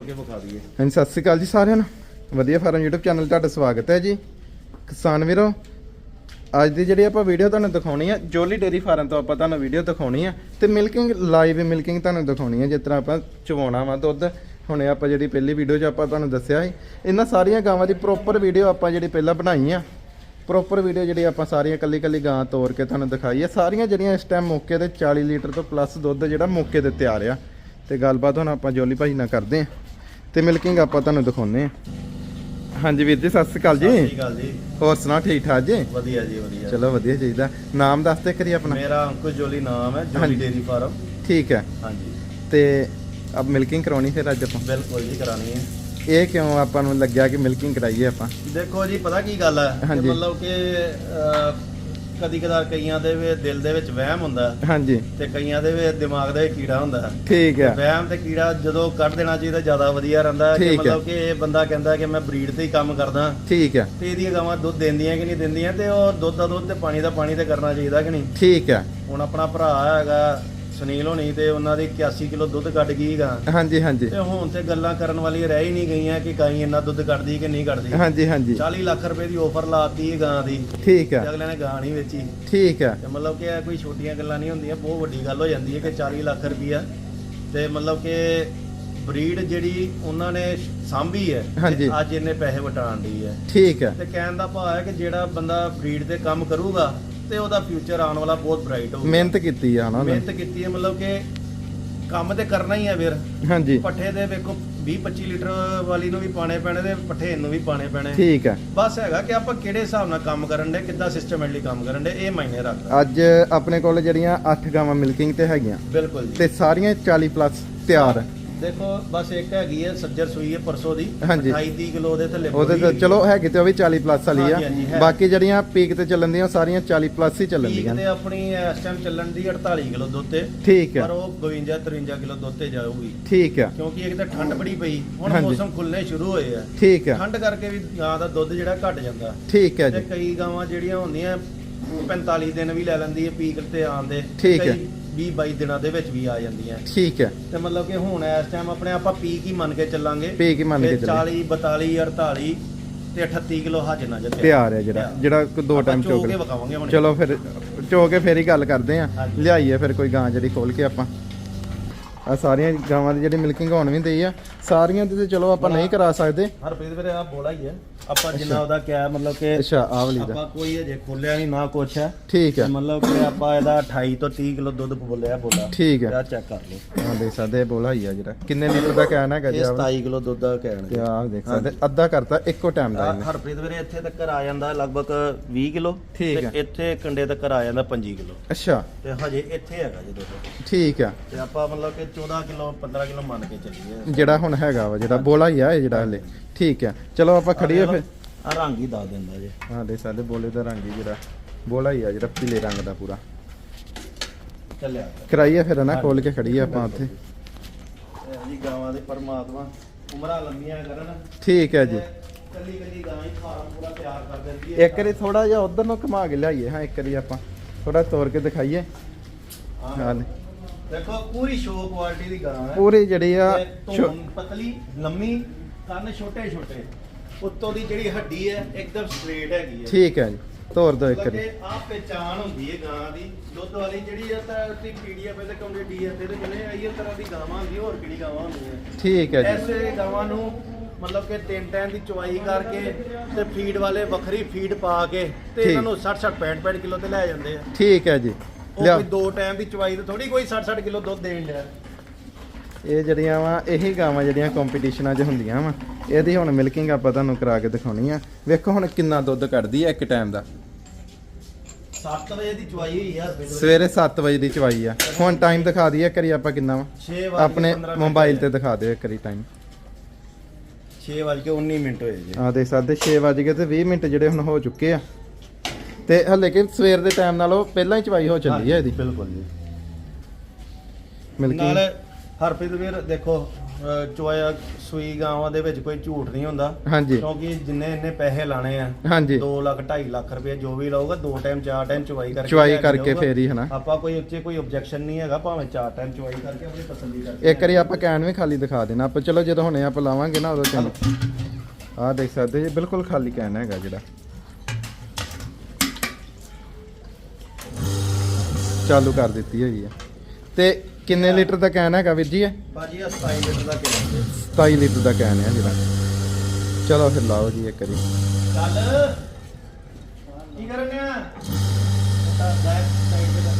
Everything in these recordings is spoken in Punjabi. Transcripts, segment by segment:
ਅੱਗੇ ਵਿਖਾ ਦਈਏ। ਹਾਂਜੀ, ਸਤਿ ਸ੍ਰੀ ਅਕਾਲ ਜੀ ਸਾਰਿਆਂ ਨੂੰ। ਵਧੀਆ ਫਾਰਮ YouTube ਚੈਨਲ ਤੁਹਾਡਾ ਸਵਾਗਤ ਹੈ ਜੀ। ਕਿਸਾਨ ਵੀਰੋ, ਅੱਜ ਦੀ ਜਿਹੜੀ ਆਪਾਂ ਵੀਡੀਓ ਤੁਹਾਨੂੰ ਦਿਖਾਉਣੀ ਆ ਜੋਲੀ ਡੇਰੀ ਫਾਰਮ ਤੋਂ ਆਪਾਂ ਤੁਹਾਨੂੰ ਵੀਡੀਓ ਦਿਖਾਉਣੀ ਆ ਤੇ ਮਿਲਕਿੰਗ ਲਾਈਵ ਮਿਲਕਿੰਗ ਤੁਹਾਨੂੰ ਦਿਖਾਉਣੀ ਆ, ਜਿਸ ਤਰ੍ਹਾਂ ਆਪਾਂ ਚਵਾਉਣਾ ਵਾ ਦੁੱਧ। ਹੁਣੇ ਆਪਾਂ ਜਿਹੜੀ ਪਹਿਲੀ ਵੀਡੀਓ 'ਚ ਆਪਾਂ ਤੁਹਾਨੂੰ ਦੱਸਿਆ ਸੀ, ਇਹਨਾਂ ਸਾਰੀਆਂ ਗਾਵਾਂ ਦੀ ਪ੍ਰੋਪਰ ਵੀਡੀਓ ਆਪਾਂ ਜਿਹੜੀ ਪਹਿਲਾਂ ਬਣਾਈ ਆ। ਪ੍ਰੋਪਰ ਵੀਡੀਓ ਜਿਹੜੀ ਆਪਾਂ ਸਾਰੀਆਂ ਕੱਲੀ ਕੱਲੀ ਗਾਂ ਤੋਰ ਕੇ ਤੁਹਾਨੂੰ ਦਿਖਾਈ ਆ। ਸਾਰੀਆਂ ਜਿਹੜੀਆਂ ਇਸ ਟਾਈਮ ਮੌਕੇ ਤੇ 40 ਲੀਟਰ ਤੋਂ ਪਲੱਸ ਦੁੱਧ ਜਿਹੜਾ ਮੌਕੇ ਤੇ ਤਿਆਰ ਆ। ਤੇ ਗੱਲਬਾਤ ਹੁਣ ਆਪਾਂ ਜੋਲੀ ਭਾਜੀ ਨਾਲ ਕਰਦੇ ਆ। ਤੇ ਮਿਲਕਿੰਗ ਆਪਾਂ ਤੁਹਾਨੂੰ ਦਿਖਾਉਨੇ ਆ ਹਾਂਜੀ ਵੀਰ ਜੀ ਸਤਿ ਸ੍ਰੀ ਅਕਾਲ ਜੀ। ਹੋਰ ਸੁਣਾ ਠੀਕ ਠਾਕ ਜੀ? ਵਧੀਆ ਜੀ ਵਧੀਆ। ਚਲੋ ਵਧੀਆ ਚਾਹੀਦਾ। ਨਾਮ ਦੱਸ ਦੇ ਕਰੀ ਆਪਣਾ। ਮੇਰਾ ਅੰਕੁਸ਼ ਜੋਲੀ ਨਾਮ ਹੈ ਜੋਲੀ ਹਾਂਜੀ। Dairy farm. ਠੀਕ ਹੈ। ਹਾਂਜੀ। ਤੇ ਅਬ ਮਿਲਕਿੰਗ ਕਰਾਉਣੀ ਫਿਰ ਅੱਜ ਆਪਾਂ? ਬਿਲਕੁਲ ਜੀ ਕਰਾਣੀ ਹੈ। ਇਹ ਕਿਉਂ ਆਪਾਂ ਨੂੰ ਲੱਗਿਆ ਕਿ ਮਿਲਕਿੰਗ ਕਰਾਈਏ ਆਪਾਂ? ਦੇਖੋ ਜੀ ਪਤਾ ਕੀ ਗੱਲ ਹੈ? ਕਿ ਹਾਂਜੀ। ਮਤਲਬ ਕਿ ਕਦੀ ਕਦਾਰ ਕਈਆਂ ਦੇ ਵੀ ਦਿਲ ਦੇ ਵਿੱਚ ਵਹਿਮ ਹੁੰਦਾ। ਹਾਂਜੀ। ਤੇ ਕਈਆਂ ਦੇ ਵੀ ਦਿਮਾਗ ਦੇ ਵਿੱਚ ਕੀੜਾ ਹੁੰਦਾ। ਠੀਕ ਹੈ ਵਹਿਮ ਤੇ ਕੀੜਾ ਜਦੋਂ ਕੱਢ ਦੇਣਾ ਚਾਹੀਦਾ ਜ਼ਿਆਦਾ ਵਧੀਆ ਰਹਿੰਦਾ ਕਿ। ਮਤਲਬ ਕਿ ਇਹ ਬੰਦਾ ਕਹਿੰਦਾ ਕਿ ਮੈਂ ਬਰੀਡ ਤੇ ਹੀ ਕੰਮ ਕਰਦਾ। ਠੀਕ ਹੈ ਤੇ ਇਹਦੀਆਂ ਗਾਵਾਂ ਦੁੱਧ ਦਿੰਦੀਆਂ ਕਿ ਨਹੀਂ ਦਿੰਦੀਆਂ ਤੇ ਉਹ ਦੁੱਧ ਦਾ ਦੁੱਧ ਤੇ ਪਾਣੀ ਦਾ ਪਾਣੀ ਤੇ ਕਰਨਾ ਚਾਹੀਦਾ ਕਿ ਨਹੀਂ। ਠੀਕ ਹੈ ਹੁਣ ਆਪਣਾ ਭਰਾ ਹੈਗਾ ਸੁਨੀਲ ਹੋਣੀ ਤੇ ਉਹਨਾਂ ਦੀ 81 ਕਿਲੋ ਦੁੱਧ ਕੱਢ ਗਈ ਗਾ। ਹਾਂਜੀ ਹਾਂਜੀ। ਤੇ ਹੁਣ ਤੇ ਗੱਲਾਂ ਕਰਨ ਵਾਲੀਆਂ ਰਹਿ ਹੀ ਨਹੀਂ ਗਈਆਂ ਕਿ ਗਾਈ ਇੰਨਾ ਦੁੱਧ ਕੱਢਦੀ ਕਿ ਨਹੀਂ ਕੱਢਦੀ। ਹਾਂਜੀ ਹਾਂਜੀ। 40 ਲੱਖ ਰੁਪਏ ਦੀ ਆਫਰ ਲਾਤੀ ਹੈ ਗਾਂ ਦੀ। ਠੀਕ ਤੇ ਹੈ ਅਗਲੇ ਨੇ ਗਾਂ ਨਹੀਂ ਵੇਚੀ। ਠੀਕ ਹੈ ਤੇ ਮਤਲਬ ਕਿ ਇਹ ਕੋਈ ਛੋਟੀਆਂ ਗੱਲਾਂ ਨਹੀਂ ਹੁੰਦੀਆਂ ਬਹੁਤ ਵੱਡੀ ਗੱਲ ਹੋ ਜਾਂਦੀ ਹੈ ਕਿ 40 ਲੱਖ ਰੁਪਈਆ। ਤੇ ਮਤਲਬ ਕਿ ਬਰੀਡ ਜਿਹੜੀ ਉਹਨਾਂ ਨੇ ਸਾਂਭੀ ਹੈ ਤੇ। ਅੱਜ ਇਹਨੇ ਪੈਸੇ ਵਟਾਣ ਦੀ ਹੈ। ਠੀਕ ਹੈ ਤੇ ਕਹਿਣ ਦਾ ਭਾਵ ਹੈ ਕਿ ਜਿਹੜਾ ਬੰਦਾ ਬਰੀਡ ਤੇ ਕੰਮ ਕਰੂਗਾ ਤੇ ਉਹਦਾ ਫਿਊਚਰ ਆਉਣ ਵਾਲਾ ਬਹੁਤ ਬ੍ਰਾਈਟ ਹੋਊਗਾ। ਮਿਹਨਤ ਕੀਤੀ ਆ ਹਨਾ ਉਹਨੇ। ਮਿਹਨਤ ਕੀਤੀ ਹੈ ਮਤਲਬ ਕਿ ਕੰਮ ਤੇ ਕਰਨਾ ਹੀ ਹੈ ਵੀਰ ਹਾਂਜੀ। ਪੱਠੇ ਦੇ ਵੇਖੋ 20 25 ਲੀਟਰ ਵਾਲੀ ਨੂੰ ਵੀ ਪਾਣੇ ਪੈਣੇ ਤੇ ਪੱਠੇ ਨੂੰ ਵੀ ਪਾਣੇ ਪੈਣੇ। ਠੀਕ ਹੈ ਬਸ ਹੈਗਾ ਕਿ ਆਪਾਂ ਕਿਹੜੇ ਹਿਸਾਬ ਨਾਲ ਕੰਮ ਕਰਨ ਦੇ ਕਿੱਦਾਂ ਸਿਸਟਮੈਟਿਕਲੀ ਕੰਮ ਕਰਨ ਦੇ ਇਹ ਮਾਇਨੇ ਰੱਖਦਾ ਅੱਜ ਆਪਣੇ ਕੋਲ ਜਿਹੜੀਆਂ 8 ਗਾਵਾਂ ਮਿਲਕਿੰਗ ਤੇ ਹੈਗੀਆਂ। ਬਿਲਕੁਲ ਜੀ। ਤੇ ਸਾਰੀਆਂ 40 ਪਲੱਸ ਤਿਆਰ। ਦੇਖੋ ਬਸ ਇੱਕ ਹੈਗੀ ਹੈ ਸੱਜਰ ਸੂਈ ਹੈ ਪਰਸੋਂ ਦੀ। ਹਾਂਜੀ। 28 30 ਕਿਲੋ ਉਹਦੇ ਥੱਲੇ ਉਹਦੇ ਤੇ ਚਲੋ ਹੈਗੀ ਤੇ ਉਹ ਵੀ 40 ਪਲੱਸ ਵਾਲੀ ਹਾਂਜੀ, ਹਾਂਜੀ, ਆ ਹੈ। ਬਾਕੀ ਜਿਹੜੀਆਂ ਪੀਕ ਤੇ ਚੱਲਣ ਦੀਆਂ ਸਾਰੀਆਂ 40 ਪਲੱਸ ਹੀ ਚੱਲਣ ਦੀਆਂ। ਤੇ ਆਪਣੀ ਇਸ ਟਾਈਮ ਚੱਲਣ ਦੀ 48 ਕਿਲੋ ਦੁੱਧ ਤੇ ਠੀਕ ਪਰ ਉਹ 52 53 ਕਿਲੋ ਦੁੱਧ ਤੇ ਜਾਊਗੀ। ਠੀਕ ਹੈ। ਕਿਉਂਕਿ ਇੱਕ ਤਾਂ ਠੰਡ ਬੜੀ ਪਈ। ਹੁਣ ਹਾਂਜੀ। ਮੌਸਮ ਖੁੱਲਨੇ ਸ਼ੁਰੂ ਹੋਏ ਆ। ਠੀਕ ਹੈ। ਠੰਡ ਕਰਕੇ ਵੀ ਗਾਂ ਦਾ ਦੁੱਧ ਜਿਹੜਾ ਘਟ ਜਾਂਦਾ। ਠੀਕ ਹੈ ਤੇ ਜੀ। ਕਈ ਗਾਵਾਂ ਜਿਹੜੀਆਂ ਹੁੰਦੀਆਂ 45 ਦਿਨ ਵੀ ਲੈ ਲੈਂਦੀ ਹੈ ਪੀਕ ਤੇ ਆਉਣ ਦੇ। ਠੀਕ ਹੈ। 20 22 ਦਿਨਾਂ ਦੇ ਵਿੱਚ ਵੀ ਆ ਜਾਂਦੀਆਂ। ਠੀਕ ਹੈ। ਤੇ ਮਤਲਬ ਕਿ ਹੁਣ ਇਸ ਟਾਈਮ ਆਪਣੇ ਆਪਾਂ ਪੀਕ ਹੀ ਮੰਨ ਕੇ ਚੱਲਾਂਗੇ। ਪੀਕ ਹੀ ਮੰਨ ਕੇ ਤੇ ਚੱਲੀਏ। 40 42 48 ਤੇ 38 ਕਿਲੋ ਹੱਜ ਨਾ ਜੱਤੇ ਤਿਆਰ ਹੈ ਜਿਹੜਾ ਜਿਹੜਾ ਦੋ ਟਾਈਮ ਚੋਕ ਚਲੋ ਫਿਰ ਚੋ ਕੇ ਫੇਰ ਹੀ ਗੱਲ ਕਰਦੇ ਆ। ਲਿਆਈਏ ਫਿਰ ਕੋਈ ਗਾਂ ਜਿਹੜੀ ਖੋਲ ਕੇ ਆਪਾਂ। ਆ ਸਾਰੀਆਂ ਗਾਵਾਂ ਦੀ ਜਿਹੜੀ ਮਿਲਕਿੰਗ ਹੋਣ ਵੀ ਦਈ ਆ ਸਾਰੀਆਂ ਦੀ ਤੇ ਚਲੋ ਆਪਾਂ ਨਹੀਂ ਕਰਾ ਸਕਦੇ। ਹਰਪ੍ਰੀਤ ਵੀਰੇ ਆ ਬੋਲਾ ਹੀ ਹੈ। ਆਪਾਂ ਜਿੰਨਾ ਉਹਦਾ ਕਿਹਾ ਮਤਲਬ ਕਿ ਅੱਛਾ ਆਹ ਵਾਲੀ ਦਾ। ਆਪਾਂ ਕੋਈ ਅਜੇ ਖੋਲਿਆ ਨਹੀਂ ਨਾ ਕੁਛ ਹੈ। ਠੀਕ ਹੈ। ਮਤਲਬ ਕਿ ਆਪਾਂ ਇਹਦਾ 28 ਤੋਂ 30 ਕਿਲੋ ਦੁੱਧ ਬੋਲਿਆ ਬੋਲਾ। ਠੀਕ ਹੈ। ਯਾਰ ਚੈੱਕ ਕਰ ਲਓ। ਹਾਂ ਦੇਖ ਸਕਦੇ ਬੋਲਾ ਹੀ ਆ ਜਿਹੜਾ। ਕਿੰਨੇ ਲੀਟਰ ਦਾ ਕਹਿਣ ਹੈਗਾ ਜੀ ਇਹ ਆਹ ਵਾਲਾ? 27 ਕਿਲੋ ਦੁੱਧ ਦਾ ਤੇ ਕਹਿਣਗੇ ਆਹ ਦੇਖ ਸਕਦੇ ਅੱਧਾ ਕਰਤਾ ਇੱਕੋ ਟਾਈਮ ਦਾ ਹਰਪ੍ਰੀਤ ਵੀਰੇ ਇੱਥੇ ਤੱਕ ਆ ਜਾਂਦਾ ਲਗਭਗ 20 ਕਿਲੋ ਠੀਕ ਤੇ ਹੈ। ਇੱਥੇ ਕੰਡੇ ਤੱਕ ਆ ਜਾਂਦਾ 25 ਕਿਲੋ। ਅੱਛਾ। ਤੇ ਹਜੇ ਇੱਥੇ ਹੈਗਾ ਜੀ ਦੁੱਧ। ਠੀਕ ਆ ਤੇ ਆਪਾਂ ਮਤਲਬ ਕਿ 14 ਕਿਲੋ 15 ਕਿਲੋ ਮੰਨ ਕੇ ਚੱਲੀਏ। ਜਿਹੜਾ ਹੁਣ ਹੈਗਾ ਵਾ ਜਿਹੜਾ ਬੋਲਾ ਹੀ ਆ ਇਹ ਜਿਹੜਾ ਹਲੇ। ਠੀਕ ਆ। ਚਲੋ ਆਪਾਂ ਖੜੀਏ ਫਿਰ। ਆ ਰੰਗ ਹੀ ਦੱਸ ਦਿੰਦਾ ਜੀ। ਹਾਂ ਦੇਖ ਸਕਦੇ ਬੋਲੇ ਦਾ ਰੰਗ ਹੀ ਜਿਹੜਾ ਬੋਲਾ ਹੀ ਆ ਜਿਹੜਾ ਪੀਲੇ ਰੰਗ ਦਾ ਪੂਰਾ। ਚੱਲਿਆ ਕਰਾਈਏ ਫਿਰ ਨਾ ਖੋਲ ਕੇ ਖੜੀਏ ਆਪਾਂ ਉੱਥੇ। ਜੀ ਗਾਵਾਂ ਦੇ ਪਰਮਾਤਮਾ ਉਮਰਾਂ ਲੰਮੀਆਂ ਕਰਨ। ਠੀਕ ਹੈ ਜੀ। ਕੱਲੀ ਕੱਲੀ ਗਾਂ ਹੀ ਫਾਰਮ ਪੂਰਾ ਤਿਆਰ ਕਰ ਦਿੰਦੀ ਹੈ ਇੱਕ ਵਾਰੀ ਥੋੜਾ ਜਿਹਾ ਉਧਰ ਨੂੰ ਘੁਮਾ ਕੇ ਲਿਆਈਏ। ਹਾਂ ਇੱਕ ਵਾਰੀ ਆਪਾਂ ਥੋੜਾ ਤੋੜ ਕੇ ਦਿਖਾਈਏ। ਹਾਂ। ਦੇਖੋ ਪੂਰੀ ਸ਼ੋ ਕੁਆਲਿਟੀ ਦੀ ਗਾਂ ਹੈ। ਪੂਰੀ ਜਿਹੜੀ ਆ ਤੇ ਧੌਣ ਪਤਲੀ ਲੰਮੀ ਕੰਨ ਛੋਟੇ ਛੋਟੇ ਉੱਤੋਂ ਦੀ ਜਿਹੜੀ ਹੱਡੀ ਹੈ ਇੱਕਦਮ ਸਟ੍ਰੇਟ ਹੈਗੀ ਹੈ। ਠੀਕ ਹੈ ਜੀ। ਤੋੜ ਦੋ ਇੱਕ ਵਾਰੀ। ਲੱਗੇ ਆ ਪਹਿਚਾਨ ਹੁੰਦੀ ਹੈ ਗਾਂ ਦੀ। ਦੁੱਧ ਵਾਲੀ ਜਿਹੜੀ ਆ ਤਾਂ ਤੇ ਪੀਡੀਐਫ ਤੇ ਕੰਡੇ ਡੀਐਫ ਤੇ ਜਿਵੇਂ ਇਹ ਤਰ੍ਹਾਂ ਦੀ ਗਾਵਾਂ ਹੁੰਦੀਆਂ ਹੋਰ ਕਿਹੜੀ ਗਾਵਾਂ ਹੁੰਦੀਆਂ? ਠੀਕ ਹੈ ਜੀ। ਐਸੇ ਗਾਵਾਂ ਨੂੰ ਮਤਲਬ ਕਿ ਤਿੰਨ ਟਾਈਮ ਦੀ ਚੁਆਈ ਕਰਕੇ ਤੇ ਫੀਡ ਵਾਲੇ ਵੱਖਰੀ ਫੀਡ ਪਾ ਕੇ ਤੇ ਠੀਕ। ਇਹਨਾਂ ਨੂੰ 60 60 65 65 ਕਿਲੋ ਤੇ ਲੈ ਜਾਂਦੇ ਆ। ਠੀਕ ਹੈ ਜੀ। ਉਹ ਲਿਆ। ਕੋਈ ਦੋ ਟਾਈਮ ਦੀ ਚੁਆਈ ਤੇ ਥੋੜੀ ਕੋਈ 60 60 ਕਿਲੋ ਦੁੱਧ ਦੇਣ ਡਿਆ। ਇਹ ਜਿਹੜੀਆਂ ਵਾ ਇਹੀ ਗਾਵਾਂ ਜਿਹੜੀਆਂ ਕੰਪੀਟੀਸ਼ਨਾਂ 'ਚ ਹੁੰਦੀਆਂ ਵਾ। ਇਹਦੀ ਹੁਣ ਮਿਲਕਿੰਗ ਆਪਾਂ ਤੁਹਾਨੂੰ ਕਰਾ ਕੇ ਦਿਖਾਉਣੀ ਆ। ਵੇਖੋ ਹੁਣ ਕਿੰਨਾ ਦੁੱਧ ਕੱਢਦੀ ਆ ਇੱਕ ਟਾਈਮ ਦਾ। 7 ਵਜੇ ਦੀ ਚੁਆਈ ਹੋਈ ਆ ਸਵੇਰੇ 7 ਵਜੇ ਦੀ ਚਵਾਈ ਆ। ਹੁਣ ਟਾਈਮ ਦਿਖਾ ਦਈਏ ਕਰੀ ਆਪਾਂ ਕਿੰਨਾ ਵਾ। 6 ਵਜੇ ਆਪਣੇ ਮੋਬਾਈਲ ਤੇ ਦਿਖਾ ਦਿਓ ਕਰੀ ਟਾਈਮ 6 ਵਜੇ ਕੇ 19 ਮਿੰਟ ਹੋਏ ਜੀ। ਆ ਦੇਖ ਸਕਦੇ 6 ਵਜ ਗਏ ਤੇ 20 ਮਿੰਟ ਜਿਹੜੇ ਹੁਣ ਹੋ ਚੁੱਕੇ ਆ। ਤੇ ਹਲੇ ਕਿ ਸਵੇਰ ਦੇ ਟਾਈਮ ਨਾਲੋਂ ਪਹਿਲਾਂ ਹੀ ਚਵਾਈ ਹੋ ਚੱਲੀ ਆ ਇਹਦੀ। ਬਿਲਕੁਲ ਜੀ। ਮਿਲਕਿੰਗ ਨਾਲੇ ਹਰਪ੍ਰੀਤ ਵੀਰ ਦੇਖੋ ਚੋਇਆ ਸੂਈ ਗਾਵਾਂ ਦੇ ਵਿੱਚ ਕੋਈ ਝੂਠ ਨਹੀਂ ਹੁੰਦਾ। ਹਾਂਜੀ। ਕਿਉਂਕਿ ਜਿੰਨੇ ਇੰਨੇ ਪੈਸੇ ਲਾਣੇ ਆ ਹਾਂਜੀ। 2 ਲੱਖ 2.5 ਲੱਖ ਰੁਪਏ ਜੋ ਵੀ ਲਾਊਗਾ ਦੋ ਟਾਈਮ ਚਾਰ ਟਾਈਮ ਚੁਆਈ ਕਰਕੇ ਕੇ ਕਰਕੇ। ਫੇਰ ਹੀ ਹਨਾ। ਆਪਾਂ ਕੋਈ ਉੱਚੇ ਕੋਈ ਆਬਜੈਕਸ਼ਨ ਨਹੀਂ ਹੈਗਾ ਭਾਵੇਂ ਚਾਰ ਟਾਈਮ ਚੁਆਈ ਕਰਕੇ ਆਪਣੀ ਤਸੱਲੀ ਕਰਕੇ ਇੱਕ ਵਾਰੀ ਆਪਾਂ ਕੈਨ ਵੀ ਖਾਲੀ ਦਿਖਾ ਦੇਣਾ। ਆਪਾਂ ਚਲੋ ਜਦੋਂ ਹੁਣੇ ਆਪਾਂ ਲਾਵਾਂਗੇ ਨਾ ਉਦੋਂ ਚਲੋ ਆਹ ਦੇਖ ਸਕਦੇ ਜੀ ਬਿਲਕੁਲ ਖਾਲੀ ਕੈਨ ਹੈਗਾ ਜਿਹੜਾ। ਚਾਲੂ ਕਰ ਦਿੱਤੀ ਹੋਈ ਹੈ ਤੇ ਕਿੰਨੇ ਲੀਟਰ ਦਾ ਕੈਨ ਹੈਗਾ ਵੀਰ ਜੀ ਇਹ? ਬਾਜੀ ਆ 27 ਲੀਟਰ ਦਾ ਕਿਲੋ 27 ਲੀਟਰ ਦਾ ਕੈਨ ਹੈ ਜਿਹੜਾ। ਚਲੋ ਫਿਰ ਲਾਓ ਜੀ ਇੱਕ ਵਾਰੀ। ਚੱਲ। ਕੀ ਕਰਨੇ ਆ ਤਾਂ ਬੈਕ ਸਾਈਡ ਤੇ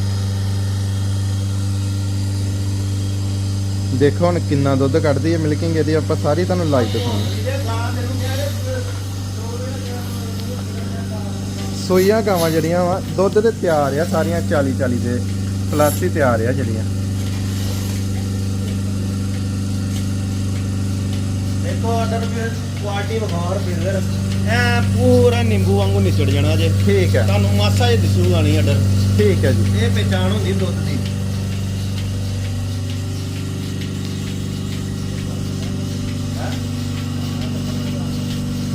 ਦੇਖੋ ਹੁਣ ਕਿੰਨਾ ਦੁੱਧ ਕੱਢਦੀ ਹੈ। ਮਿਲਕਿੰਗ ਇਹਦੀ ਆਪਾਂ ਸਾਰੀ ਤੁਹਾਨੂੰ ਲਾਈਵ ਦਿਖਾਉਂਗੇ ਇਹਦੇ ਗਾਂ ਦੇ ਨੂੰ ਕਹਿੰਦੇ ਸੋਈਆਂ ਗਾਵਾਂ ਜਿਹੜੀਆਂ ਵਾ ਦੁੱਧ ਤੇ ਤਿਆਰ ਆ ਸਾਰੀਆਂ 40 40 ਦੇ ਪਲੱਸ ਹੀ ਤਿਆਰ ਆ ਜਿਹੜੀਆਂ। ਦੇਖੋ ਆਰਡਰ ਵੀ ਕੁਆਲਿਟੀ ਵਿਖਾਉਰ ਫਿਰ ਐ ਪੂਰਾ ਨਿੰਬੂ ਵਾਂਗੂ ਨਿਚੜ ਜਾਣਾ ਜੇ। ਠੀਕ ਹੈ ਤੁਹਾਨੂੰ ਮਾਸਾ ਜਿਹਾ ਦਿਸੂਗਾ ਨਹੀਂ ਆਰਡਰ ਠੀਕ ਹੈ ਜੀ। ਇਹ ਪਹਿਚਾਣ ਹੁੰਦੀ ਦੁੱਧ ਦੀ।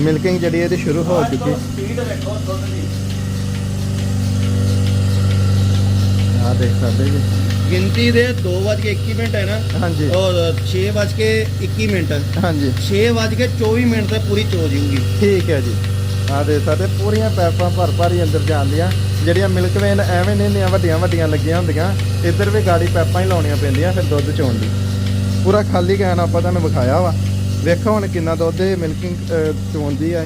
ਮਿਲਕਿੰਗ ਜਿਹੜੀ ਇਹਦੀ ਸ਼ੁਰੂ ਹੋ ਚੁੱਕੀ। ਸਪੀਡ ਵੇਖੋ ਦੁੱਧ ਦੀ। ਆ ਦੇਖ ਸਕਦੇ ਜੀ। ਗਿਣਤੀ ਦੇ 2:21 ਮਿੰਟ ਹੈ ਨਾ? ਹਾਂਜੀ। ਔਰ 6:21 ਮਿੰਟ। ਹਾਂਜੀ। 6:24 ਮਿੰਟ ਤੇ ਪੂਰੀ ਚੋ ਜੂਗੀ ਠੀਕ ਹੈ ਜੀ। ਆ ਦੇਖ ਸਕਦੇ ਪੂਰੀਆਂ ਪੈਪਾਂ ਭਰ ਭਰ ਹੀ ਅੰਦਰ ਜਾਂਦੀਆਂ। ਜਿਹੜੀਆਂ ਮਿਲਕ ਵੇਨ ਐਵੇਂ ਨਹੀਂ ਹੁੰਦੀਆਂ ਵੱਡੀਆਂ ਵੱਡੀਆਂ ਲੱਗੀਆਂ ਹੁੰਦੀਆਂ। ਇੱਧਰ ਵੀ ਗਾੜੀ ਪੈਪਾਂ ਹੀ ਲਾਉਣੀਆਂ ਪੈਂਦੀਆਂ ਫਿਰ ਦੁੱਧ ਚੋਣ ਦੀ। ਪੂਰਾ ਖਾਲੀ ਕੈਨ ਆਪਾਂ ਤੁਹਾਨੂੰ ਵਿਖਾਇਆ ਵਾ। ਵੇਖੋ ਹੁਣ ਕਿੰਨਾ ਦੁੱਧ ਇਹ ਮਿਲਕਿੰਗ ਚੋਂਦੀ ਹੈ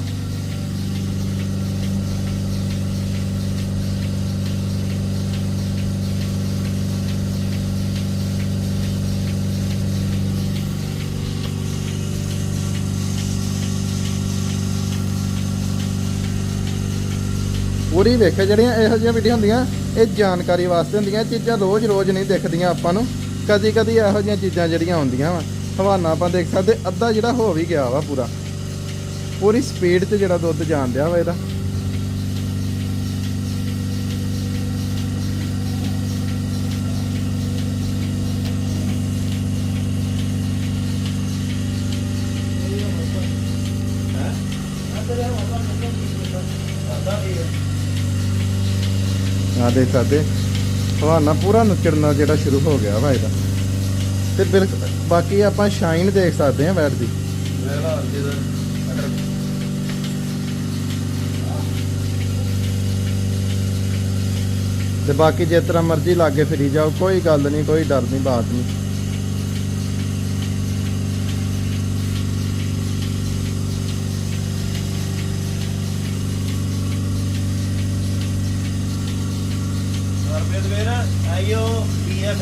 ਪੂਰੀ ਵੇਖੋ ਜਿਹੜੀਆਂ ਇਹੋ ਜਿਹੀਆਂ ਵੀਡੀਓ ਹੁੰਦੀਆਂ, ਇਹ ਜਾਣਕਾਰੀ ਵਾਸਤੇ ਹੁੰਦੀਆਂ, ਇਹ ਚੀਜ਼ਾਂ ਰੋਜ਼-ਰੋਜ਼ ਨਹੀਂ ਦਿਖਦੀਆਂ ਆਪਾਂ ਨੂੰ। ਕਦੀ-ਕਦੀ ਇਹੋ ਜਿਹੀਆਂ ਚੀਜ਼ਾਂ ਜਿਹੜੀਆਂ ਹੁੰਦੀਆਂ ਵਾ। ਹਵਾਨਾ ਆਪਾਂ ਦੇਖ ਸਕਦੇ, ਅੱਧਾ ਜਿਹੜਾ ਹੋ ਵੀ ਗਿਆ ਵਾ ਪੂਰਾ। ਪੂਰੀ ਸਪੀਡ 'ਚ ਜਿਹੜਾ ਦੁੱਧ ਜਾਣ ਡਿਆ ਵਾ ਇਹਦਾ। ਆ ਦੇਖ ਸਕਦੇ, ਹਵਾਨਾ ਪੂਰਾ ਨੁਚੜਨਾ ਜਿਹੜਾ ਸ਼ੁਰੂ ਹੋ ਗਿਆ ਵਾ ਇਹਦਾ। ਤੇ ਬਿਲਕੁਲ ਬਾਕੀ ਆਪਾਂ ਸ਼ਾਈਨ ਦੇਖ ਸਕਦੇ ਆ ਬੈਟ ਦੀ। ਤੇ ਬਾਕੀ ਜਿਸ ਤਰ੍ਹਾਂ ਮਰਜ਼ੀ ਲਾਗੇ ਫਿਰੀ ਜਾਓ ਕੋਈ ਗੱਲ ਨਹੀਂ ਕੋਈ ਡਰ ਨਹੀਂ ਬਾਤ ਨਹੀਂ ਹਰਪ੍ਰੀਤ ਵੀਰ ਆਇਓ ਪੀਐਫ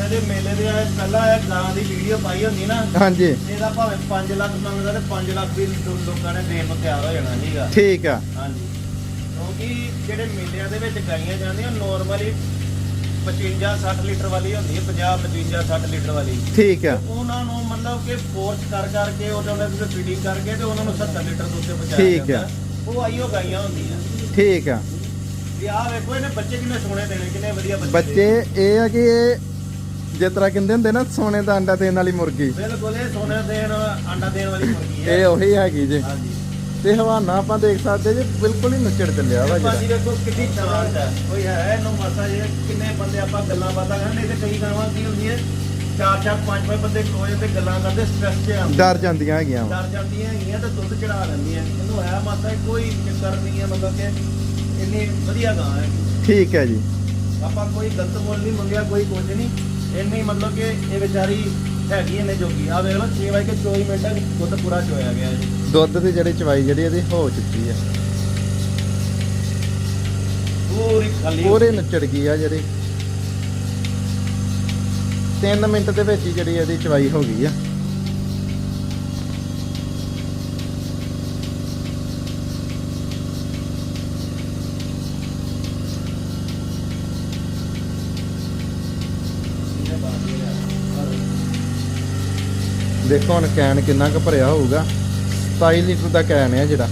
ਦੇ ਮੇਲੇ ਦੇ ਪਹਿਲਾਂ ਇਹ ਗਾਂ ਦੀ ਵੀਡੀਓ ਪਾਈ ਹੁੰਦੀ ਨਾ ਹਾਂਜੀ। ਇਹਦਾ ਭਾਵੇਂ 5 ਲੱਖ ਮੰਗਦਾ ਤੇ 5 ਲੱਖ ਵੀ ਲੋ- ਲੋਕਾਂ ਨੇ ਦੇਣ ਨੂੰ ਤਿਆਰ ਹੋ ਜਾਣਾ ਸੀਗਾ। ਠੀਕ ਆ। ਹਾਂਜੀ। ਕਿਉਂਕਿ ਜਿਹੜੇ ਮੇਲਿਆਂ ਦੇ ਵਿੱਚ ਗਾਈਆਂ ਜਾਂਦੀਆਂ ਨਾਰਮਲੀ 55 60 ਲੀਟਰ ਵਾਲੀ ਹੁੰਦੀ ਹੈ 50 55 60 ਲੀਟਰ ਵਾਲੀ। ਠੀਕ ਆ। ਉਹਨਾਂ ਨੂੰ ਮਤਲਬ ਕਿ ਫੋਰਸ ਕਰ ਕਰਕੇ ਉਹਨਾਂ ਦੇ ਫੀਡਿੰਗ ਕਰਕੇ ਤੇ ਉਹਨਾਂ ਨੂੰ 70 ਲੀਟਰ ਦੁੱਧ ਤੇ ਪਹੁੰਚਾਇਆ ਠੀਕ ਆ। ਜਾਂਦਾ। ਉਹ ਆਈਓ ਗਾਈਆਂ ਹੁੰਦੀਆਂ। ਠੀਕ ਆ। ਵੀ ਆਹ ਵੇਖੋ ਇਹਨੇ ਬੱਚੇ ਕਿੰਨੇ ਸੋਹਣੇ ਦੇਣੇ ਕਿੰਨੇ ਵਧੀਆ ਬੱਚੇ ਬੱਚੇ ਇਹ ਆ ਕਿ ਇਹ ਜਿਸ ਤਰ੍ਹਾਂ ਕਹਿੰਦੇ ਹੁੰਦੇ ਨਾ ਸੋਨੇ ਦਾ ਅੰਡਾ ਦੇਣ ਵਾਲੀ ਮੁਰਗੀ। ਬਿਲਕੁਲ ਇਹ ਸੋਨੇ ਦੇਣ ਆਂਡਾ ਦੇਣ ਵਾਲੀ ਮੁਰਗੀ ਹੈ। ਇਹ ਉਹੀ ਹੈਗੀ ਜੀ। ਹਾਂਜੀ। ਤੇ ਹਵਾਨਾ ਆਪਾਂ ਦੇਖ ਸਕਦੇ ਜੀ ਬਿਲਕੁਲ ਹੀ ਨੁਚੜ ਚੱਲਿਆ ਵਾ ਭਾਜੀ ਜਿਹੜਾ। ਦੇਖੋ ਕਿੰਨੀ ਸ਼ਾਂਤ ਹੈ। ਕੋਈ ਹੈ ਇਹਨੂੰ ਮਾਸਾ ਜੇ ਕਿੰਨੇ ਬੰਦੇ ਆਪਾਂ ਗੱਲਾਂ ਬਾਤਾਂ ਕਰਦੇ ਨਹੀਂ ਤੇ ਕਈ ਗਾਵਾਂ ਕੀ ਹੁੰਦੀਆਂ ਚਾਰ ਚਾਰ ਪੰਜ ਪੰਜ ਬੰਦੇ ਖੋਏ ਤੇ ਗੱਲਾਂ ਕਰਦੇ ਸਟ੍ਰੈਸ 'ਚ ਆਉਂਦੇ। ਡਰ ਜਾਂਦੀਆਂ ਹੈਗੀਆਂ ਡਰ ਜਾਂਦੀਆਂ ਹੈਗੀਆਂ ਤੇ ਦੁੱਧ ਚੜਾ ਲੈਂਦੀਆਂ ਇਹਨੂੰ ਹੈ ਮਾਸਾ ਕੋਈ ਚੱਕਰ ਨਹੀਂ ਹੈ ਮਤਲਬ ਕਿ ਇੰਨੀ ਵਧੀਆ ਗਾਂ ਹੈ। ਠੀਕ ਹੈ ਜੀ। ਆਪਾਂ ਕੋਈ ਗਲਤ ਬੋਲ ਨਹੀਂ ਮੰਗਿਆ ਕੋਈ ਕੁਝ ਨਹੀਂ। ਇੰਨੀ ਮਤਲਬ ਕਿ ਇਹ ਵਿਚਾਰੀ ਹੈਗੀ ਇਹਨੇ ਜੋਗੀ। ਆ ਵੇਖ ਲਓ 6 ਵਜੇ ਕੇ 24 ਮਿੰਟਾਂ ਦੁੱਧ ਪੂਰਾ ਚੋਇਆ ਗਿਆ ਜੀ ਦੁੱਧ ਦੀ ਜਿਹੜੀ ਚਵਾਈ ਜਿਹੜੀ ਇਹਦੀ ਹੋ ਚੁੱਕੀ ਹੈ ਪੂਰੀ ਖਾਲੀ ਪੂਰੇ ਨੁਚੜ ਗਈ ਆ ਜਿਹੜੀ। 3 ਮਿੰਟ ਦੇ ਵਿੱਚ ਹੀ ਜਿਹੜੀ ਇਹਦੀ ਚਵਾਈ ਹੋ ਗਈ ਆ। ਦੇਖੋ ਹੁਣ ਕੈਨ ਕਿੰਨਾ ਕੁ ਭਰਿਆ ਹੋਊਗਾ। 27 ਲੀਟਰ ਦਾ ਕੈਨ ਹੈ ਜਿਹੜਾ।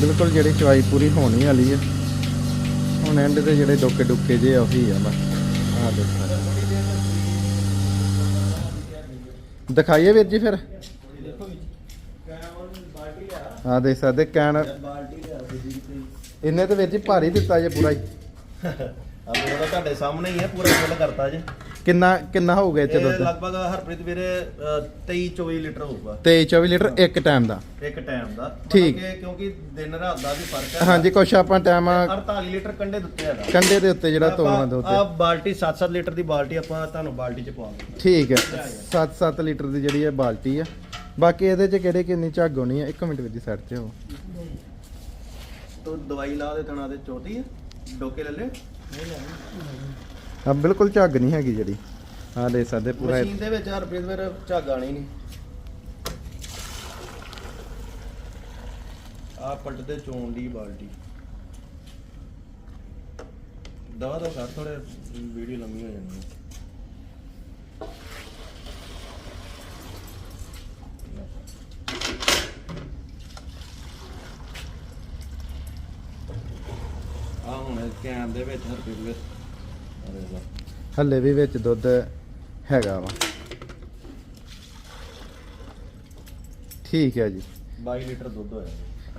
ਬਿਲਕੁਲ ਜਿਹੜੀ ਚਵਾਈ ਪੂਰੀ ਹੋਣੀ ਵਾਲੀ ਆ। ਹੁਣ ਐਂਡ ਤੇ ਜਿਹੜੇ ਡੋਕੇ ਡੁੱਕੇ ਜੇ ਆ, ਉਹੀ ਆ ਬਸ। ਆ ਦੇਖੋ। ਦਿਖਾਈਏ ਵੀਰ ਜੀ ਫਿਰ। ਆ ਦੇਖ ਸਕਦੇ ਕੈਨ ਬਾਲਟੀ ਲਿਆ ਸੀ ਇਹਨੇ ਤੇ ਵੀਰ ਜੀ ਭਾਰੀ ਦਿੱਤਾ ਜੇ ਪੂਰਾ ਹੀ। ਆ ਮੇਰਾ ਤਾਂ ਤੁਹਾਡੇ ਸਾਹਮਣੇ ਹੀ ਹੈ ਪੂਰਾ ਫੁੱਲ ਕਰਤਾ ਜੇ। ਕਿੰਨਾ ਕਿੰਨਾ ਹੋਊਗਾ ਇੱਥੇ ਇਹ ਦੁੱਧ? ਲਗਭਗ ਹਰਪ੍ਰੀਤ ਵੀਰੇ 23 24 ਲੀਟਰ ਹੋਊਗਾ। 23 24 ਲੀਟਰ ਇੱਕ ਟਾਈਮ ਦਾ। ਇੱਕ ਟਾਈਮ ਦਾ। ਠੀਕ। ਕਿਉਂਕਿ ਦਿਨ ਰਾਤ ਦਾ ਵੀ ਫ਼ਰਕ ਹੈ। ਹਾਂਜੀ ਕੁਛ ਆਪਾਂ ਟਾਈਮ 48 ਲੀਟਰ ਕੰਡੇ ਦਿੱਤੇ ਹੈਗਾ ਕੰਡੇ ਦੇ ਉੱਤੇ ਜਿਹੜਾ ਤੋਲਣਾ ਦੁੱਧ ਆ ਬਾਲਟੀ 7-7 ਲੀਟਰ ਦੀ ਬਾਲਟੀ ਆਪਾਂ ਤੁਹਾਨੂੰ ਬਾਲਟੀ ਚ ਪਵਾ ਦਿੰਦੇ ਠੀਕ ਹੈ। 7-7 ਲੀਟਰ ਦੀ ਜਿਹੜੀ ਇਹ ਬਾਲਟੀ ਆ। ਬਾਕੀ ਇਹਦੇ ਚ ਕਿਹੜੇ ਕਿੰਨੀ ਝੱਗ ਹੋਣੀ ਆ? 1 ਮਿੰਟ ਵਿੱਚ ਸਾਈਡ ਤੇ ਹੋ ਤੂੰ ਦਵਾਈ ਲਾ ਦੇ ਥਣਾ ਦੇ ਚੋਟੀ ਡੋਕੇ ਲੈ ਲੈ। ਆ ਬਿਲਕੁਲ ਝੱਗ ਨਹੀਂ ਹੈਗੀ ਜਿਹੜੀ। ਆ ਦੇ ਸਕਦੇ ਪੂਰਾ ਮਸ਼ੀਨ ਦੇ ਵਿੱਚ ਹਰਪ੍ਰੀਤ ਵੀਰ ਝੱਗ ਆਣੀ ਨਹੀਂ। ਆ ਪਲਟਦੇ ਚੋਣ ਦੀ ਬਾਲਟੀ। ਦਵਾ ਦਾ ਕਰ ਥੋੜੇ ਵੀਡੀਓ ਲੰਮੀ ਹੋ ਜਾਣੀ ਹੈ ਕੈਨ ਦੇ ਵਿੱਚ ਹਰਪ੍ਰੀਤ ਵੀਰ ਅਰੇ ਵਾਹ ਹੱਲੇ ਵੀ ਵਿੱਚ ਦੁੱਧ ਹੈਗਾ ਵਾ। ਠੀਕ ਹੈ ਜੀ। 22 ਲੀਟਰ ਦੁੱਧ ਹੋਇਆ।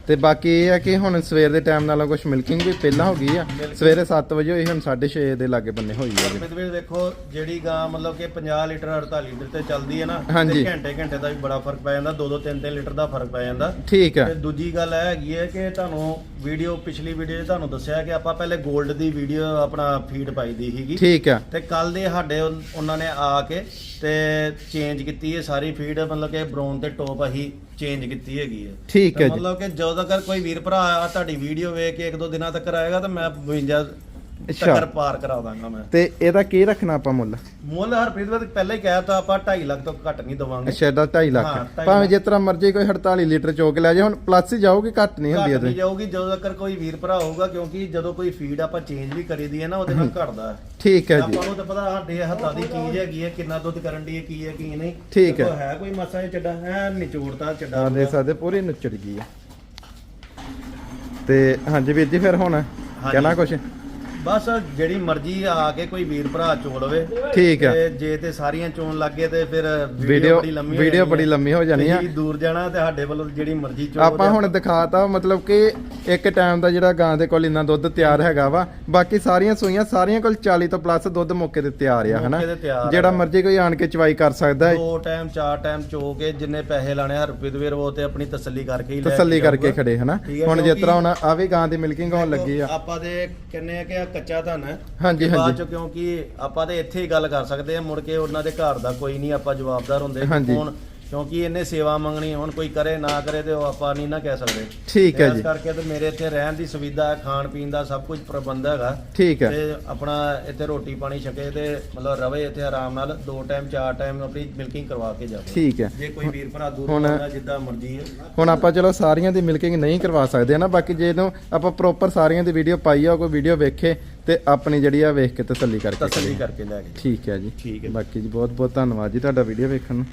ਤੇ ਬਾਕੀ ਇਹ ਹੈ ਕਿ ਹੁਣ ਸਵੇਰ ਦੇ ਟਾਈਮ ਨਾਲੋਂ ਕੁਝ ਮਿਲਕਿੰਗ ਵੀ ਪਹਿਲਾਂ ਹੋ ਗਈ ਆ। ਸਵੇਰੇ 7 ਵਜੇ ਹੋਈ ਹੁਣ 6:30 ਦੇ ਲਾਗੇ ਬੰਨੇ ਹੋਈ ਆ ਜੀ। ਵੀਰ ਦੇਖੋ ਜਿਹੜੀ ਗਾਂ ਮਤਲਬ ਕਿ 50 ਲੀਟਰ 48 ਲੀਟਰ ਤੇ ਚੱਲਦੀ ਹੈ ਨਾ ਹਾਂਜੀ। ਤੇ ਘੰਟੇ ਘੰਟੇ ਦਾ ਵੀ ਬੜਾ ਫ਼ਰਕ ਪੈ ਜਾਂਦਾ 2-2 3-3 ਲੀਟਰ ਦਾ ਫ਼ਰਕ ਪੈ ਜਾਂਦਾ। ਠੀਕ ਹੈ ਤੇ ਦੂਜੀ ਗੱਲ ਇਹ ਹੈਗੀ ਹੈ ਕਿ ਤੁਹਾਨੂੰ ਵੀਡੀਓ ਪਿਛਲੀ ਵੀਡੀਓ 'ਚ ਤੁਹਾਨੂੰ ਦੱਸਿਆ ਕਿ ਆਪਾਂ ਪਹਿਲੇ 골ਡ ਦੀ ਵੀਡੀਓ ਆਪਣਾ ਫੀਡ ਪਾਈ ਦੀ ਸੀਗੀ। ਠੀਕ ਹੈ ਤੇ ਕੱਲ ਦੇ ਸਾਡੇ ਉਨ- ਉਹਨਾਂ ਨੇ ਆ ਕੇ ਤੇ ਚੇਂਜ ਕੀਤੀ ਹੈ ਸਾਰੀ ਫੀਡ ਮਤਲਬ ਕਿ ਬ੍ਰਾਊਨ ਤੇ ਟੌਪ ਅਸੀਂ ਚੇਂਜ ਕੀਤੀ ਹੈਗੀ ਹੈ। ਠੀਕ ਹੈ ਜੀ। ਮਤਲਬ ਕਿ ਜਦੋਂ ਤੱਕ ਕੋਈ ਵੀਰ ਭਰਾ ਆ ਤੁਹਾਡੀ ਵੀਡੀਓ ਵੇਖ ਕੇ ਇੱਕ ਦੋ ਦਿਨਾਂ ਤੱਕ ਆਏਗਾ ਤਾਂ ਮੈਂ 52 ਤੱਕ ਪਾਰ ਕਰਾ ਦਾਂਗਾ ਮੈਂ। ਤੇ ਇਹਦਾ ਕੀ ਰੱਖਣਾ ਆਪਾਂ ਮੁੱਲ? ਮੁੱਲ ਹਰਪ੍ਰੀਤ ਵੀਰ ਪਹਿਲਾਂ ਹੀ ਕਹਿ ਤਾ ਆਪਾਂ 2.5 ਲੱਖ ਤੋਂ ਘੱਟ ਨਹੀਂ ਦਵਾਂਗੇ। ਅੱਛਾ ਇਹਦਾ 2.5 ਹਾਂ, ਲੱਖ ਭਾਵੇਂ। ਜਿਸ ਤਰ੍ਹਾਂ ਮਰਜ਼ੀ ਕੋਈ 48 ਲੀਟਰ ਚੋਕ ਲੈ ਜਾਏ ਹੁਣ ਪਲੱਸ ਹੀ ਜਾਊਗੀ ਘੱਟ ਨਹੀਂ ਹੁੰਦੀ ਇਹਦੇ। ਜਾਊਗੀ ਜਦੋਂ ਤੱਕ ਕੋਈ ਵੀਰ ਭਰਾ ਹੋਊਗਾ ਕਿਉਂਕਿ ਜਦੋਂ ਕੋਈ ਫੀਡ ਆਪਾਂ ਚੇਂਜ ਵੀ ਕਰੀਦੀ ਹੈ ਨਾ ਉਹਦੇ ਨਾਲ ਘਟਦਾ ਹੈ। ਠੀਕ ਹੈ ਜੀ। ਆਪਾਂ ਨੂੰ ਤਾਂ ਪਤਾ ਸਾਡੇ ਹੱਥਾਂ ਦੀ ਚੀਜ਼ ਹੈਗੀ ਹੈ ਕਿੰਨਾ ਦੁੱਧ ਕਰਨ ਦੀ ਹੈ ਕੀ ਹੈ ਕੀ ਨਹੀਂ। ਠੀਕ ਹੈ। ਹੈ ਕੋਈ ਮਾਸਾ ਜਿਹਾ ਚੱਡਾ ਹੈ ਨਿਚੋੜਦਾ ਚੱਡਾ ਆ ਦੇਖ ਸਕਦੇ ਪੂਰੀ ਨੁੱਚੜ ਗਈ ਆ ਤੇ ਹਾਂਜੀ ਵੀਰ ਜੀ ਫਿਰ ਹੁਣ ਕਹਿਣਾ ਕੁਛ? ਬਸ ਜਿਹੜੀ ਮਰਜ਼ੀ ਆ ਕੇ ਕੋਈ ਵੀਰ ਭਰਾ ਚੋਣ ਲਵੇ। ਠੀਕ ਹੈ ਤੇ ਜੇ ਤੇ ਸਾਰੀਆਂ ਚੋਣ ਲੱਗੇ ਤੇ ਫਿਰ ਵੀਡੀਓ ਬੜੀ ਲੰਮੀ ਹੋ ਵੀਡੀਓ ਜਾਣੀ ਬੜੀ। ਲੰਮੀ ਹੋ ਜਾਣੀ ਆ। ਤੁਸੀਂ ਦੂਰ ਜਾਣਾ ਤੇ ਸਾਡੇ ਵੱਲੋਂ ਜਿਹੜੀ ਮਰਜ਼ੀ ਚੋਣ ਆਪਾਂ ਹੁਣ ਦਿਖਾਤਾ ਮਤਲਬ ਕਿ ਇੱਕ ਟਾਈਮ ਦਾ ਜਿਹੜਾ ਗਾਂ ਦੇ ਕੋਲ ਇੰਨਾ ਦੁੱਧ ਤਿਆਰ ਹੈਗਾ ਵਾ ਬਾਕੀ ਸਾਰੀਆਂ ਸੂਈਆਂ ਸਾਰੀਆਂ ਕੋਲ 40 ਤੋਂ ਪਲੱਸ ਦੁੱਧ ਮੌਕੇ ਤੇ ਤਿਆਰ ਆ ਹਨਾ? ਮੌਕੇ ਤੇ ਤਿਆਰ ਜਿਹੜਾ ਆ। ਮਰਜ਼ੀ ਕੋਈ ਆਣ ਕੇ ਚਵਾਈ ਕਰ ਸਕਦਾ ਹੈ ਦੋ ਟਾਈਮ ਚਾਰ ਟਾਈਮ ਚੋ ਕੇ ਜਿੰਨੇ ਪੈਸੇ ਲਾਣੇ ਹਰਪ੍ਰੀਤ ਵੀਰ ਉਹ ਤੇ ਆਪਣੀ ਤਸੱਲੀ ਕਰਕੇ ਹੀ ਲੈ ਕੇ ਤਸੱਲੀ ਕਰਕੇ ਜਾਊਗਾ। ਖੜੇ ਹਨਾ? ਠੀਕ ਹੈ, ਹੁਣ ਜਿਸ ਕਿਉਂਕਿ- ਤਰ੍ਹਾਂ ਹੁਣ ਆ ਵੀ ਗਾਂ ਦੀ ਮਿਲਕਿੰਗ ਹੋਣ ਲੱਗੀ ਆ। ਆਪਾਂ ਦੇ ਕਿੰਨੇ ਆ ਕਿ ਕੱਚਾ ਧਨ ਹੈ ਹਾਂਜੀ ਬਾਅਦ ਹਾਂਜੀ ਚ ਕਿਉਂਕਿ ਆਪਾਂ ਤੇ ਇੱਥੇ ਹੀ ਗੱਲ ਕਰ ਸਕਦੇ ਆ ਮੁੜ ਕੇ ਉਹਨਾਂ ਦੇ ਘਰ ਦਾ ਕੋਈ ਨਹੀਂ ਆਪਾਂ ਜਵਾਬਦਾਰ ਹੁੰਦੇ ਹਾਂਜੀ। ਕੌਣ ਕਿਉਂਕਿ ਇਹਨੇ ਸੇਵਾ ਮੰਗਣੀ ਹੁਣ ਕੋਈ ਕਰੇ ਨਾ ਕਰੇ ਤੇ ਉਹ ਆਪਾਂ ਨਹੀਂ ਨਾ ਕਹਿ ਸਕਦੇ। ਠੀਕ ਹੈ ਇਸ ਜੀ। ਕਰਕੇ ਤੇ ਮੇਰੇ ਇੱਥੇ ਰਹਿਣ ਦੀ ਸੁਵਿਧਾ ਹੈ ਖਾਣ ਪੀਣ ਦਾ ਸਭ ਕੁਝ ਪ੍ਰਬੰਧ ਹੈਗਾ। ਠੀਕ ਹੈ। ਤੇ ਆਪਣਾ ਇੱਥੇ ਰੋਟੀ ਪਾਣੀ ਛਕੇ ਤੇ ਮਤਲਬ ਰਵੇ ਇੱਥੇ ਆਰਾਮ ਨਾਲ ਦੋ ਟਾਈਮ ਚਾਰ ਟਾਈਮ ਆਪਣੀ ਮਿਲਕਿੰਗ ਕਰਵਾ ਕੇ ਜਾਵੇ। ਠੀਕ ਹੈ। ਜੇ ਕੋਈ ਵੀਰ ਭਰਾ ਦੂਰ ਆਉਂਦਾ ਜਿੱਦਾਂ ਮਰਜ਼ੀ ਹੈ। ਹੁਣ ਆਪਾਂ ਚਲੋ ਸਾਰੀਆਂ ਦੀ ਮਿਲਕਿੰਗ ਨਹੀਂ ਕਰਵਾ ਸਕਦੇ ਨਾ ਬਾਕੀ ਜੇ ਇਹਨੂੰ ਆਪਾਂ ਪ੍ਰੋਪਰ ਸਾਰੀਆਂ ਦੀ ਵੀਡੀਓ ਪਾਈ ਆ ਕੋਈ ਵੀਡੀਓ ਵੇਖੇ ਤੇ ਆਪਣੀ ਜਿਹੜੀ ਆ ਵੇਖ ਕੇ ਤਸੱਲੀ ਕਰਕੇ ਤਸੱਲੀ ਕਰੇ। ਕਰਕੇ ਲੈ ਕੇ ਠੀਕ ਹੈ ਜੀ। ਠੀਕ ਹੈ। ਬਾਕੀ ਜੀ ਬਹੁਤ ਬਹੁਤ ਧੰਨਵਾਦ ਜੀ ਤੁਹਾਡਾ ਵੀਡੀਓ ਵੇਖਣ ਨੂੰ।